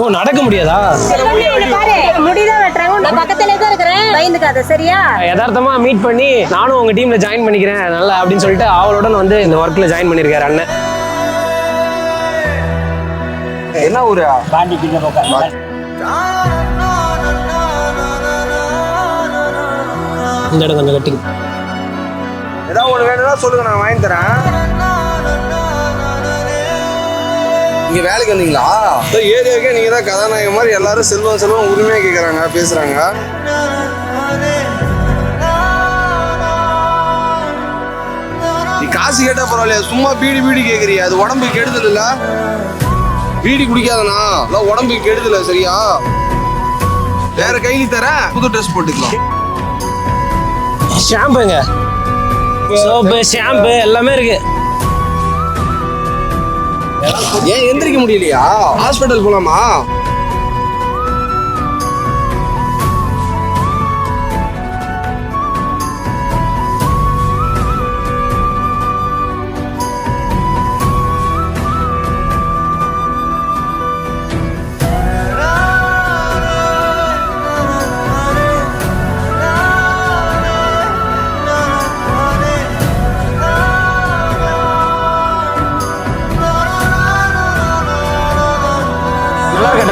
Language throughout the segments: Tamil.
ஓ நடக்க முடியாதா? பாரு முடிதான் வெட்டுறாங்க நான் பக்கத்துல தான் இருக்கிறேன். பயந்துக்காத சரியா? யதார்த்தமா மீட் பண்ணி நானும் உங்க டீம்ல ஜாயின் பண்ணிக்கிறேன். நல்லா அப்படின்னு சொல்லிட்டு அவளுடன் வந்து இந்த ஒர்க்ல ஜாயின் பண்ணிருக்காரு அண்ணன். என்ன ஊரு? இந்த இடம் கொஞ்சம் கட்டி ஏதாவது ஒன்று வேணும்னா சொல்லுங்க நான் வாங்கி தரேன். இங்க வேலைக்கு வந்தீங்களா? ஏரியாவுக்கே நீங்க தான் கதாநாயகம் மாதிரி எல்லாரும் செல்வம் செல்வம் உரிமையா கேக்குறாங்க பேசுறாங்க. நீ காசு கேட்டா பரவாயில்லையா? சும்மா பீடி பீடி கேக்குறியா. அது உடம்புக்கு கெடுதல் இல்ல பீடி குடிக்காதண்ணா. அதான் உடம்புக்கு கெடுதல் சரியா? வேற கைலி தர புது ட்ரெஸ் போட்டுக்கலாம். ஷாம்புங்க சோப்பு ஷாம்பு எல்லாமே இருக்கு. ஏன் எந்திரிக்க முடியலையா? ஹாஸ்பிட்டல் போலாமா?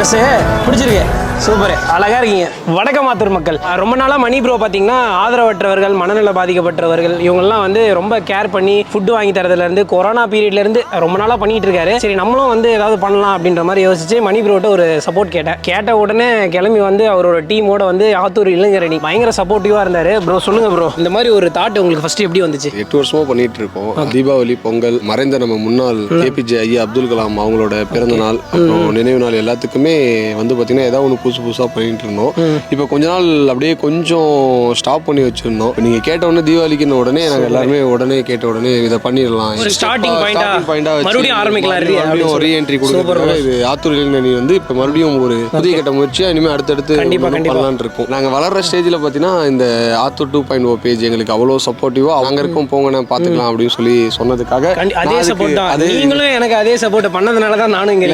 ட்ரெஸ்ஸு பிடிச்சிருக்கு. சூப்பர். அழகா இருக்கீங்க. வடக்கமாத்தூர் மக்கள் அஹ் ரொம்ப நாளா மணி ப்ரோ பார்த்தீங்கன்னா ஆதரவற்றவர்கள் மனநல பாதிக்கப்பட்டவர்கள் இவங்கெல்லாம் வந்து ரொம்ப கேர் பண்ணி ஃபுட்டு வாங்கி தரதுல இருந்து கொரோனா பீரியட்ல இருந்து ரொம்ப நாளா பண்ணிட்டு இருக்காரு. சரி நம்மளும் வந்து ஏதாவது பண்ணலாம் அப்படின்ற மாதிரி யோசிச்சு மணி ப்ரோட்ட ஒரு சப்போர்ட் கேட்டேன். கேட்ட உடனே கிளம்பி வந்து அவரோட டீமோட வந்து ஆத்தூர் இளைஞரணி பயங்கர சப்போர்ட்டிவா இருந்தாரு. ப்ரோ சொல்லுங்க ப்ரோ இந்த மாதிரி ஒரு தாட் உங்களுக்கு ஃபர்ஸ்ட் எப்படி வந்துச்சு? எட்டு வருஷமா பண்ணிட்டு இருக்கோம். தீபாவளி பொங்கல் மறைந்த நம்ம முன்னாள் ஏபிஜே ஐயா அப்துல் கலாம் அவங்களோட பிறந்த நாள் அப்புறம் நினைவு நாள் எல்லாத்துக்குமே வந்து பாத்தீங்கன்னா ஏதாவது ஒன்று புதுசு புதுசா பண்ணிட்டு இருந்தோம். இப்போ கொஞ்ச நாள் அப்படியே கொஞ்சம் ஸ்டாப் பண்ணி வச்சிருந்தோம். இப்ப நீங்க கேட்ட உடனே தீபாவளிக்குன்னு உடனே நாங்க எல்லாருமே உடனே கேட்ட உடனே இதை பண்ணிடலாம். ஆ பாயிண்டா மறுபடியும் ஆரம்பிக்கலாம். ரீஎன்ட்ரி கொடுக்குறதுக்காக இது ஆத்தூர் இளைஞரணி வந்து இப்போ மறுபடியும் ஒரு புதிய கட்ட முயற்சியா இனிமே அடுத்தடுத்து. பண்ணலாம்னு இருக்கோம். நாங்க வளர்ற ஸ்டேஜ்ல பாத்தீங்கன்னா இந்த Attur two point O page எங்களுக்கு அவ்வளோ சப்போர்ட்டிவா அங்க இருக்கும் போங்கண்ணே பாத்துக்கலாம் அப்படின்னு சொல்லி சொன்னதுக்காக அதே நான் சப்போர்ட் தான். நீங்களும் எனக்கு அதே சப்போர்ட் பண்ணதுனால தான் நானும் இங்க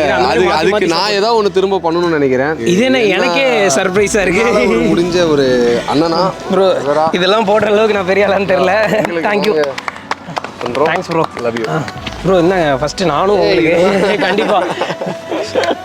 அதுக்கு நான். ஏதாவது ஒண்ணு திரும்ப பண்ணணும்னு நினைக்கிறேன். இது என்ன எனக்கே சர்ப்ரைஸா இருக்கு. முடிஞ்ச ஒரு அண்ணனா? ப்ரோ இதெல்லாம் போடுற அளவுக்கு நான் பெரிய ஆளான்னு தெரியல. Thank you thanks bro love you bro என்னங்க ஃபர்ஸ்ட் நானும் உங்களுக்கு. கண்டிப்பா.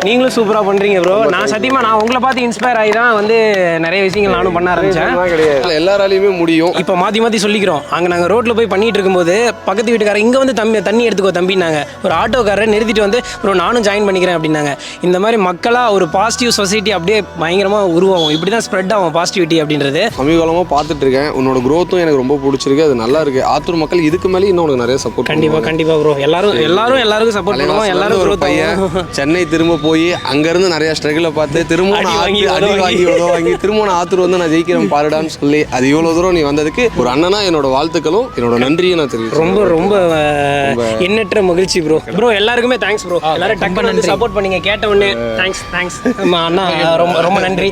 நீங்களும் சூப்பரா பண்றீங்க ப்ரோ நான் சத்தியமா நான் உங்களை பார்த்து இன்ஸ்பயர் ஆகி தான் வந்து நிறைய விஷயங்கள் நானும் பண்ண ஆரம்பிச்சேன். கிடையாது. எல்லாராலையுமே முடியும். இப்போ மாற்றி மாற்றி சொல்லிக்கிறோம். அங்கே நாங்கள் ரோட்டில் போய் பண்ணிட்டு இருக்கும்போது பக்கத்து வீட்டுக்காரர் இங்கே வந்து தம்பி தண்ணி எடுத்துக்கோ தம்பினாங்க ஒரு ஆட்டோக்காரர் நிறுத்திட்டு வந்து ப்ரோ நானும் ஜாயின் பண்ணிக்கிறேன் அப்படின்னாங்க. இந்த மாதிரி மக்களாக ஒரு பாசிட்டிவ் சொசைட்டி அப்படியே பயங்கரமாக உருவாகும். இப்படி தான் ஸ்ப்ரெட் ஆகும் பாசிட்டிவிட்டி அப்படின்றது. சமீப காலமா பார்த்துட்டு இருக்கேன். உன்னோட growth-உம் எனக்கு ரொம்ப பிடிச்சிருக்கு. அது நல்லா இருக்கு. ஆத்தூர் மக்கள் இதுக்கு மேலே இன்னும் உனக்கு நிறைய சப்போர்ட் கண்டிப்பாக கண்டிப்பாக ப்ரோ எல்லாரும் எல்லாரும் எல்லாருக்கும் சப்போர்ட் பண்ணுவோம். எல்லாரும் பையன். சென்னை திரும்ப போய் அங்க இருந்து நிறைய ஸ்ட்ரகிள பார்த்து திரும்ப வாங்கி, அடி வாங்கி. வாங்கி. உத வாங்கி திரும்ப நான் ஆத்தூர் வந்து நான் ஜெயிக்கிறேன் பாருடான்னு சொல்லி அது இவ்வளவு தூரம் நீ வந்ததுக்கு ஒரு அண்ணனா என்னோட வாழ்த்துக்களும் என்னோட நன்றியும் நான் தெரிவிக்கிறேன் ரொம்ப ரொம்ப எண்ணற்ற மகிழ்ச்சி ப்ரோ ப்ரோ எல்லாருக்குமே தேங்க்ஸ் ப்ரோ எல்லாரும் டக்கு நன்றி. சப்போர்ட் பண்ணீங்க. கேட்ட உடனே தேங்க்ஸ் தேங்க்ஸ் அண்ணா ரொம்ப ரொம்ப நன்றி.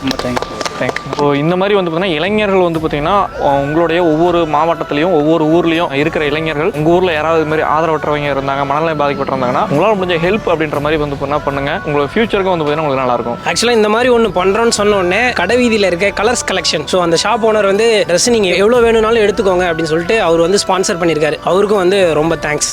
ரொம்ப தேங்க்ஸ் தேங்க்ஸ் ஸோ இந்த மாதிரி வந்து பார்த்தீங்கன்னா இளைஞர்கள் வந்து பார்த்தீங்கன்னா உங்களுடைய ஒவ்வொரு மாவட்டத்துலையும் ஒவ்வொரு ஊர்லேயும் இருக்கிற இளைஞர்கள் உங்கள் ஊரில் யாராவது மாதிரி ஆதரவற்றவங்க இருந்தாங்க மனநிலை பாதிக்கப்பட்டிருந்தாங்கன்னா உங்களால் முடிஞ்ச ஹெல்ப் அப்படின்ற மாதிரி வந்து பண்ணால் பண்ணுங்க. உங்களோட ஃபியூச்சருக்கும் வந்து பார்த்தீங்கன்னா உங்களுக்கு நல்லாயிருக்கும் ஆக்சுவலாக இந்த மாதிரி ஒன்று பண்ணுறோன்னு சொன்ன உடனே கடைவீதியில் இருக்க கலர்ஸ் கலெக்ஷன் ஸோ அந்த ஷாப் ஓனர் வந்து ட்ரெஸ் நீங்கள் எவ்வளோ வேணும்னாலும் எடுத்துக்கோங்க அப்படின்னு சொல்லிட்டு அவர் வந்து ஸ்பான்சர் பண்ணியிருக்காரு. அவருக்கும் வந்து ரொம்ப தேங்க்ஸ்